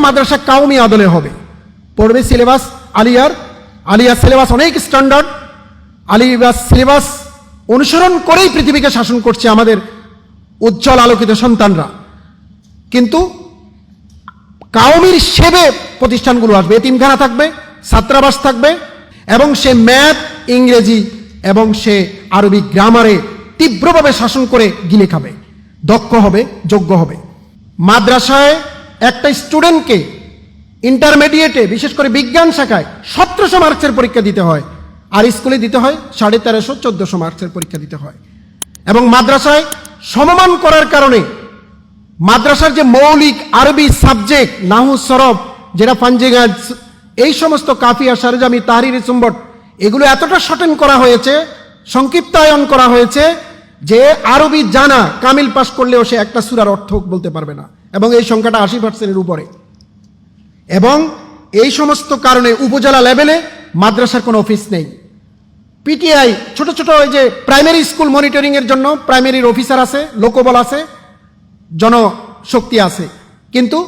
মাদ্রাসা কাউমি আদলে হবে। পড়বে সিলেবাস আলিয়ার। আলিয়ার সিলেবাস অনেক স্ট্যান্ডার্ড আলিয়ার সিলেবাস অনুসরণ করেই পৃথিবীকে শাসন করছে আমাদের উজ্জ্বল আলোকিত সন্তানরা। কিন্তু কাউমির সেবে প্রতিষ্ঠানগুলো আসবে। এতিমখানা থাকবে, ছাত্রাবাস থাকবে এবং সে ম্যাথ, ইংরেজি এবং সে আরবি গ্রামারে তীব্রভাবে শাসন করে গিলে খাবে। দক্ষ হবে, যোগ্য হবে। মাদ্রাসায় একটা স্টুডেন্টকে ইন্টারমিডিয়েটে, বিশেষ করে বিজ্ঞান শাখায় সতেরোশো মার্কসের পরীক্ষা দিতে হয়। আর স্কুলে দিতে হয় সাড়ে তেরোশো, চোদ্দশো মার্কসের পরীক্ষা দিতে হয়। এবং মাদ্রাসায় সমমান করার কারণে মাদ্রাসার যে মৌলিক আরবি সাবজেক্ট নাহু সরব যেটা পাঞ্জেগাজ এই সমস্ত কাফিয়া সারজামি তাহরির, সুম্বট, এগুলো এতটা শর্টেন করা হয়েছে, সংক্ষিপ্তায়ন করা হয়েছে যে আরবি জানা কামিল পাস করলেও সে একটা সুরার অর্থ বলতে পারবে না, এবং এই সংখ্যাটা আশি পার্সেন্টের উপরে। এবং এই সমস্ত কারণে উপজেলা লেভেলে মাদ্রাসার কোনো অফিস নেই। পিটিআই ছোট ছোট ওই যে প্রাইমারি স্কুল মনিটরিং এর জন্য প্রাইমারির অফিসার আছে, লোকবল আছে, জনশক্তি আছে। কিন্তু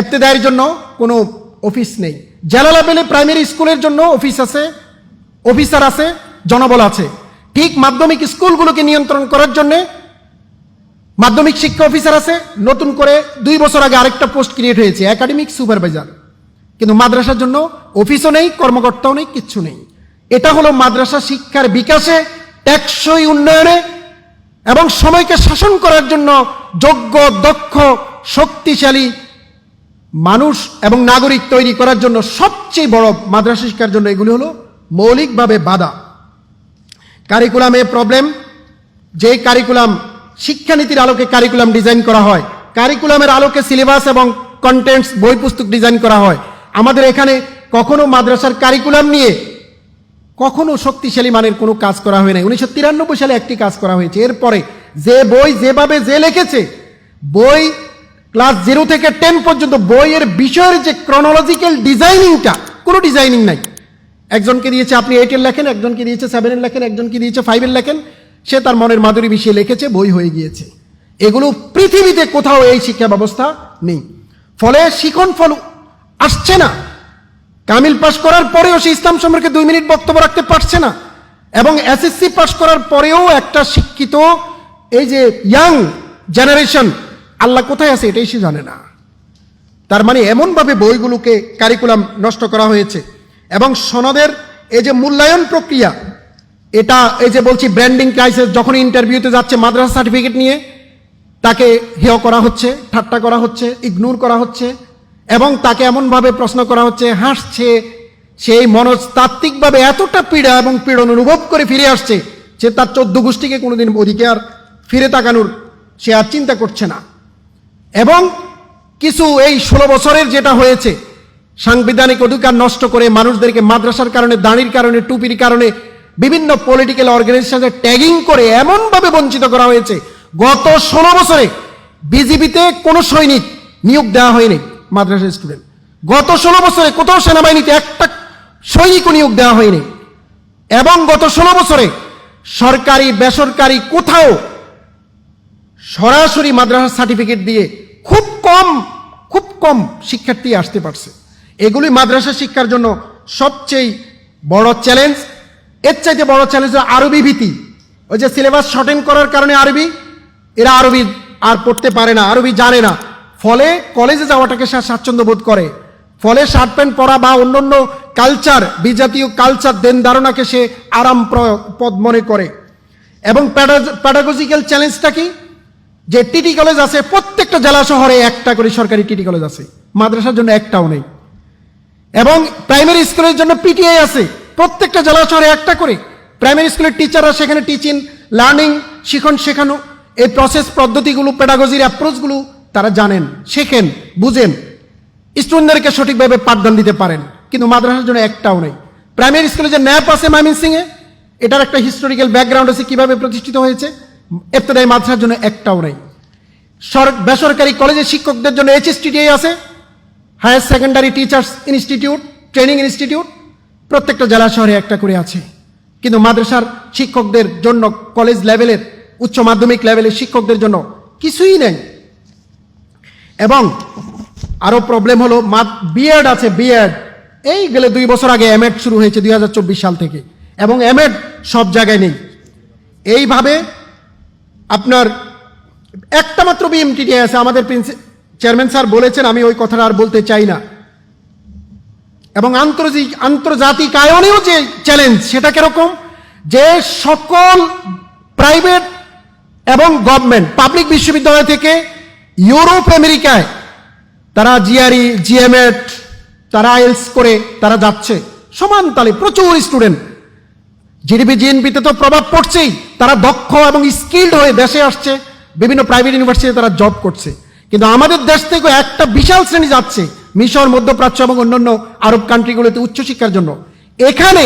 এফতেদায়ের জন্য কোনো অফিস নেই। জেলা লেভেলে প্রাইমারি স্কুলের জন্য অফিস আছে অফিসার আছে, জনবল আছে। ঠিক মাধ্যমিক স্কুলগুলোকে নিয়ন্ত্রণ করার জন্য মাধ্যমিক শিক্ষা অফিসার আছে, নতুন করে দুই বছর আগে আরেকটা পোস্ট ক্রিয়েট হয়েছে, একাডেমিক সুপারভাইজার। কিন্তু মাদ্রাসার জন্য অফিসও নেই, কর্মকর্তাও নেই, কিচ্ছু নেই। এটা হলো মাদ্রাসা শিক্ষার বিকাশে টেকসই উন্নয়নে এবং সময়কে শাসন করার জন্য যোগ্য, দক্ষ, শক্তিশালী মানুষ এবং নাগরিক তৈরি করার জন্য সবচেয়ে বড় মাদ্রাসা শিক্ষার জন্য এগুলি হলো মৌলিকভাবে বাধা। কারিকুলামে প্রবলেম যে কারিকুলাম শিক্ষানীতির আলোকে কারিকুলাম ডিজাইন করা হয়। কারিকুলামের আলোকে সিলেবাস এবং কন্টেন্টস বই পুস্তক ডিজাইন করা হয়। আমাদের এখানে কখনো মাদ্রাসার কারিকুলাম নিয়ে কখনো শক্তিশালী মানের কোনো কাজ করা হয় নাই। উনিশশো তিরানব্বই সালে একটি কাজ করা হয়েছে। এরপরে যে বই যেভাবে যে লিখেছে, বই ক্লাস জিরো থেকে টেন পর্যন্ত বইয়ের বিষয়ের যে ক্রনোলজিক্যাল ডিজাইনিংটা কোনো ডিজাইনিং নাই। একজনকে দিয়েছে, আপনি এইটের লেখেন, একজনকে দিয়েছে সেভেনের লেখেন, একজনকে দিয়েছে ফাইভের লেখেন, সে তার মনের মাধুরী মিশিয়ে লিখেছে, বই হয়ে গিয়েছে। এগুলো পৃথিবীতে কোথাও এই শিক্ষা ব্যবস্থা নেই। ফলে শিখন ফল আসছে না। কামিল পাস করার পরেও সে ইসলাম সম্পর্কে দুই মিনিট বক্তব্য রাখতে পারছে না। এবং এসএসসি পাস করার পরেও একটা শিক্ষিত, এই যে ইয়াং জেনারেশন আল্লাহ কোথায় আছে এটাই সে জানে না। তার মানে এমনভাবে বইগুলোকে কারিকুলাম নষ্ট করা হয়েছে। এবং সনদের এই যে মূল্যায়ন প্রক্রিয়া, এটা এই যে বলছি ব্র্যান্ডিং ক্রাইসিস যখন ইন্টারভিউতে যাচ্ছে মাদ্রাসা সার্টিফিকেট নিয়ে, তাকে হেয় করা হচ্ছে, ঠাট্টা করা হচ্ছে ইগনোর করা হচ্ছে, এবং তাকে এমনভাবে প্রশ্ন করা হচ্ছে, হাসছে, সেই মনস্তাত্ত্বিকভাবে এতটা পীড়া এবং পীড়ন অনুভব করে ফিরে আসছে যে তার চোদ্দ গোষ্ঠীকে কোনোদিন ওদিকে আর ফিরে তাকানোর সে আর চিন্তা করছে না। এবং কিছু এই ষোলো বছরের যেটা হয়েছে সাংবিধানিক অধিকার নষ্ট করে মানুষদেরকে মাদ্রাসার কারণে, দাঁড়ির কারণে, টুপির কারণে বিভিন্ন পলিটিক্যাল অর্গানাইজেশনে ট্যাগিং করে এমনভাবে বঞ্চিত করা হয়েছে। গত ষোলো বছরে বিজিবিতে কোনো সৈনিক নিয়োগ দেওয়া হয়নি মাদ্রাসা স্টুডেন্ট গত ষোলো বছরে কোথাও সেনাবাহিনীতে একটা সৈনিকও নিয়োগ দেওয়া হয়নি। এবং গত ষোলো বছরে সরকারি, বেসরকারি কোথাও সরাসরি মাদ্রাসার সার্টিফিকেট দিয়ে খুব কম খুব কম শিক্ষার্থী আসতে পারছে। এগুলি মাদ্রাসা শিক্ষার জন্য সবচেয়ে বড় চ্যালেঞ্জ এর চাইতে বড় চ্যালেঞ্জ হলো আরবি ভীতি। ওই যে সিলেবাস শর্টেন করার কারণে আরবি, এরা আরবি আর পড়তে পারে না, আরবি জানে না। ফলে কলেজে যাওয়াটাকে সে স্বাচ্ছন্দ্য বোধ করে। ফলে শার্ট প্যান্ট পরা বা অন্যান্য কালচার বিজাতীয় কালচার দেন ধারণাকে সে আরাম পদ মনে করে। এবং প্যাডাগজিক্যাল চ্যালেঞ্জটা কি? যে টিটি কলেজ আছে, প্রত্যেকটা জেলা শহরে একটা করে সরকারি টিটি কলেজ আছে। মাদ্রাসার জন্য একটাও নেই। এবং প্রাইমারি স্কুলের জন্য পিটিআই আছে। প্রত্যেকটা জেলা শহরে একটা করে। প্রাইমারি স্কুলের টিচাররা সেখানে টিচিং লার্নিং শিখন শেখানো। এই প্রসেস পদ্ধতিগুলো পেডাগজির অ্যাপ্রোচগুলো তারা জানেন, শেখেন, বুঝেন। স্টুডেন্টদেরকে সঠিকভাবে পাঠদান দিতে পারেন। কিন্তু মাদ্রাসার জন্য একটাও নেই। প্রাইমারি স্কুলে যে ন্যাপ আছে মামিন ময়মনসিংহে এটার একটা হিস্টোরিক্যাল ব্যাকগ্রাউন্ড আছে কীভাবে প্রতিষ্ঠিত হয়েছে এফতেদায়ী মাদ্রাসার জন্য একটাও নেই। সর- বেসরকারি কলেজের শিক্ষকদের জন্য এইচএসটিটিআই আছে। Higher secondary teachers institute, training institute, প্রত্যেকটা জেলা শহরে একটা করে আছে। কিন্তু মাদ্রাসার শিক্ষকদের জন্য, কলেজ লেভেলের, উচ্চ মাধ্যমিক লেভেলের শিক্ষকদের জন্য কিছুই নেই। এবং আরও প্রবলেম হলো বিএড আছে বিএড এই গেলে দুই বছর আগে এমএড শুরু হয়েছে দু হাজার চব্বিশ সাল থেকে। এবং এমএড সব জায়গায় নেই। এইভাবে আপনার একটা মাত্র বিএমটিটি আছে, আমাদের চেয়ারম্যান স্যার বলেছেন, আমি ওই কথাটা আর বলতে চাই না। এবং আন্তর্জাতিক আন্তর্জাতিক আয়নেও যে চ্যালেঞ্জ সেটা কীরকম? যে সকল প্রাইভেট এবং গভর্নমেন্ট পাবলিক বিশ্ববিদ্যালয় থেকে ইউরোপ, আমেরিকায় তারা জিআরই জিএমএড তারা আইএলস করে তারা যাচ্ছে। সমান তালে প্রচুর স্টুডেন্ট জিডিপি জিএনপিতে তো প্রভাব পড়ছেই। তারা দক্ষ এবং স্কিল্ড হয়ে দেশে আসছে। বিভিন্ন প্রাইভেট ইউনিভার্সিটিতে তারা জব করছে। কিন্তু আমাদের দেশ থেকে একটা বিশাল শ্রেণি যাচ্ছে, মিশর, মধ্যপ্রাচ্য এবং অন্যান্য আরব কান্ট্রিগুলোতে উচ্চশিক্ষার জন্য। এখানে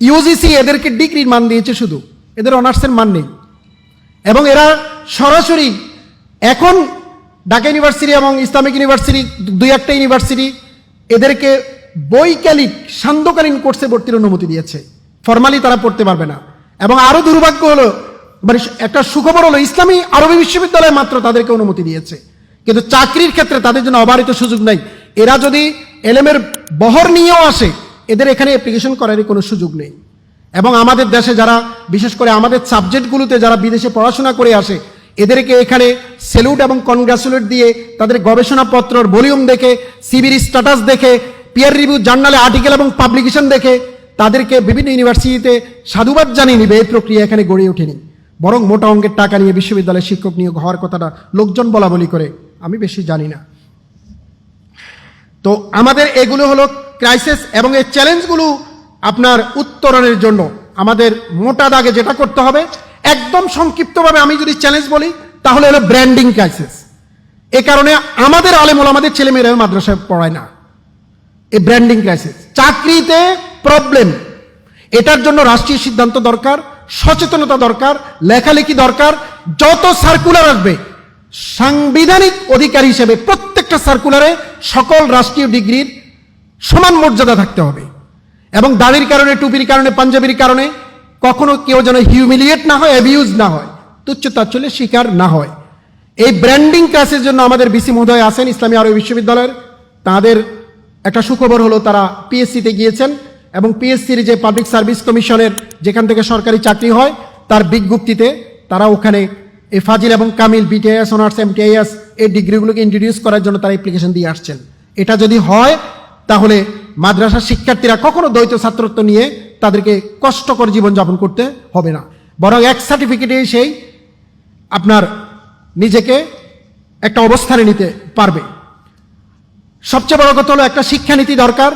ইউজিসি এদেরকে ডিগ্রির মান দিয়েছে শুধু, এদের অনার্সের মান নেই। এবং এরা সরাসরি এখন ঢাকা ইউনিভার্সিটি এবং ইসলামিক ইউনিভার্সিটি দুই একটা ইউনিভার্সিটি এদেরকে বৈকালিক, সান্ধ্যকালীন কোর্সে ভর্তির অনুমতি দিয়েছে। ফর্মালি তারা পড়তে পারবে না। এবং আরও দুর্ভাগ্য হলো মানে একটা সুখবর হলো, ইসলামী আরবি বিশ্ববিদ্যালয় মাত্র তাদেরকে অনুমতি দিয়েছে। কিন্তু চাকরির ক্ষেত্রে তাদের জন্য অবারিত সুযোগ নাই। এরা যদি এলেমের বহর নিয়েও আসে, এদের এখানে অ্যাপ্লিকেশন করারই কোনো সুযোগ নেই। এবং আমাদের দেশে যারা, বিশেষ করে আমাদের সাবজেক্টগুলোতে যারা বিদেশে পড়াশোনা করে আসে, এদেরকে এখানে সেলুট এবং কনগ্রাচুলেট দিয়ে তাদের গবেষণাপত্রর ভলিউম দেখে সিবির স্ট্যাটাস দেখে পিয়ার রিভিউ জার্নালে আর্টিকেল এবং পাবলিকেশন দেখে, তাদেরকে বিভিন্ন ইউনিভার্সিটিতে সাধুবাদ জানিয়ে নিবে। এই প্রক্রিয়া এখানে গড়ে ওঠেনি। বরং মোটা অঙ্কের টাকা নিয়ে বিশ্ববিদ্যালয়ের শিক্ষক নিয়োগ হওয়ার কথাটা লোকজন বলা বলি করে। আমি বেশি জানি না। তো আমাদের এগুলো হলো ক্রাইসিস এবং এই চ্যালেঞ্জগুলো আপনার উত্তরণের জন্য। আমাদের মোটা দাগে যেটা করতে হবে, একদম সংক্ষিপ্তভাবে আমি যদি চ্যালেঞ্জ বলি, তাহলে হলো ব্র্যান্ডিং ক্রাইসিস এ কারণে আমাদের আলেমুল আমাদের ছেলেমেয়েরা মাদ্রাসায় পড়ায় না। এই ব্র্যান্ডিং ক্রাইসিস চাকরিতে প্রবলেম এটার জন্য রাষ্ট্রীয় সিদ্ধান্ত দরকার, সচেতনতা দরকার, লেখালেখি দরকার, যত সার্কুলার আসবে সাংবিধানিক অধিকার হিসেবে প্রত্যেকটা সার্কুলারে সকল রাষ্ট্রীয় ডিগ্রির সমান মর্যাদা থাকতে হবে। এবং দাড়ির কারণে, টুপির কারণে, পাঞ্জাবির কারণে কখনো কেউ যেন হিউমিলিয়েট না হয় অ্যাবিউজ না হয়, তুচ্ছ তাচ্ছল্যের শিকার না হয়। এই ব্র্যান্ডিং ক্লাসের জন্য আমাদের বিসি মহোদয় আছেন, ইসলামী আরবি বিশ্ববিদ্যালয়ের। তাদের একটা সুখবর হলো, তারা পিএসসিতে গিয়েছেন এবং পিএসসির যে পাবলিক সার্ভিস কমিশনের যেখান থেকে সরকারি চাকরি হয়, তার বিজ্ঞপ্তিতে তারা ওখানে এই ফাজিল এবং কামিল বিটিআইএস অনার্স এমটিআইএস এই ডিগ্রিগুলোকে ইন্ট্রোডিউস করার জন্য তারা অ্যাপ্লিকেশন দিয়ে আসছেন। এটা যদি হয়, তাহলে মাদ্রাসার শিক্ষার্থীরা কখনো দ্বৈত ছাত্রত্ব নিয়ে তাদেরকে কষ্টকর জীবনযাপন করতে হবে না। বরং এক সার্টিফিকেটে সেই, আপনার নিজেকে একটা অবস্থানে নিতে পারবে। সবচেয়ে বড় কথা হলো একটা শিক্ষানীতি দরকার।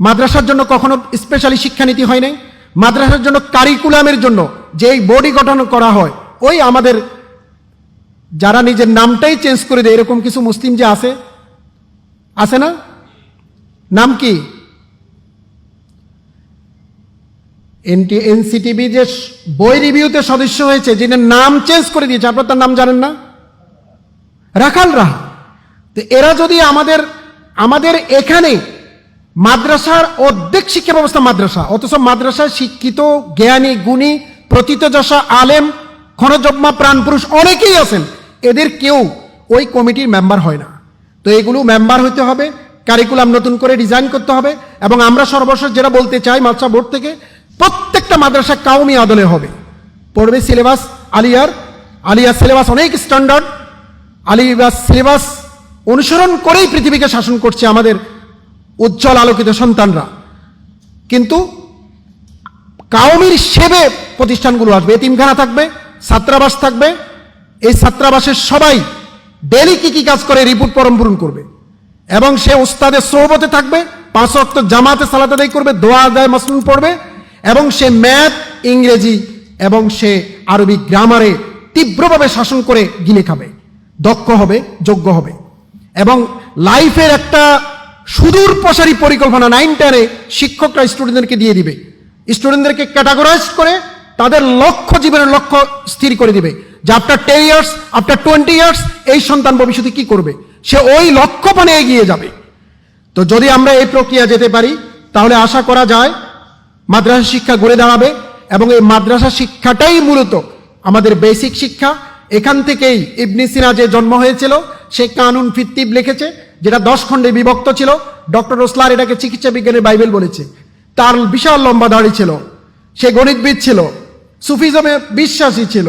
মাদ্রাসার জন্য কখনো স্পেশালি শিক্ষানীতি হয় নাই। মাদ্রাসার জন্য কারিকুলামের জন্য যেই বডি গঠন করা হয় ওই আমাদের যারা নিজের নামটাই চেঞ্জ করে দেয়? এরকম কিছু মুসলিম যে আছে? আছে না? নাম কি? এনটি এনসিটিভি যে বই রিভিউতে সদস্য হয়েছে, যিনি নাম চেঞ্জ করে দিয়েছে, আপনার তার নাম জানেন না? রাখাল রাহা তো এরা যদি আমাদের আমাদের এখানে মাদ্রাসার অর্ধেক শিক্ষা ব্যবস্থা মাদ্রাসা, অথচ মাদ্রাসায় শিক্ষিত, জ্ঞানী, গুণী প্রতীতযশা আলেম ক্ষণজম্মা প্রাণপুরুষ অনেকেই আছেন। এদের কেউ ওই কমিটির মেম্বার হয় না। তো এগুলো মেম্বার হতে হবে কারিকুলাম নতুন করে ডিজাইন করতে হবে এবং আমরা সর্বশেষ যেটা বলতে চাই মাদ্রাসা বোর্ড থেকে, প্রত্যেকটা মাদ্রাসা কাউমি আদলে হবে। পড়বে সিলেবাস আলিয়ার আলিয়ার সিলেবাস অনেক স্ট্যান্ডার্ড আলিয়ার সিলেবাস অনুসরণ করেই পৃথিবীকে শাসন করছে আমাদের উজ্জ্বল আলোকিত সন্তানরা। কিন্তু কাউমির সেবে প্রতিষ্ঠানগুলো আসবে, এতিমখানা থাকবে। ছাত্রাবাস থাকবে। এই ছাত্রাবাসের সবাই ডেলি কি কি কাজ করে রিপোর্ট পরম পূরণ করবে। এবং সে উস্তাদের সৌবতে থাকবে, পাঁচ অক্ট জামাতে সালাত আদায় করবে, দোয়া আদায় মাসলুন পড়বে, এবং সে ম্যাথ, ইংরেজি এবং সে আরবি গ্রামারে তীব্রভাবে শাসন করে গিলে খাবে। দক্ষ হবে, যোগ্য হবে। এবং লাইফের একটা সুদূর প্রসারী পরিকল্পনা নাইন টেনে শিক্ষকরা স্টুডেন্টদেরকে দিয়ে দিবে। স্টুডেন্টদেরকে ক্যাটাগরাইজ করে তাদের লক্ষ্য জীবনের লক্ষ্য স্থির করে দিবে যে after ten years after twenty years এই সন্তান ভবিষ্যতে কি করবে? সে ওই লক্ষ্য পানে এগিয়ে যাবে। তো যদি আমরা এই প্রক্রিয়া যেতে পারি, তাহলে আশা করা যায় মাদ্রাসা শিক্ষা গড়ে দাঁড়াবে এবং এই মাদ্রাসা শিক্ষাটাই মূলত আমাদের বেসিক শিক্ষা। এখান থেকেই ইবনি সিনা যে জন্ম হয়েছিল, সে কানুন ফিত্তিব লিখেছে, যেটা দশ খণ্ডে বিভক্ত ছিল। ডক্টর ওসলার এটাকে চিকিৎসা বিজ্ঞানের বাইবেল বলেছে। তার বিশাল লম্বা দাড়ি ছিল। সে গণিতবিদ ছিল। সুফিজমে বিশ্বাসী ছিল।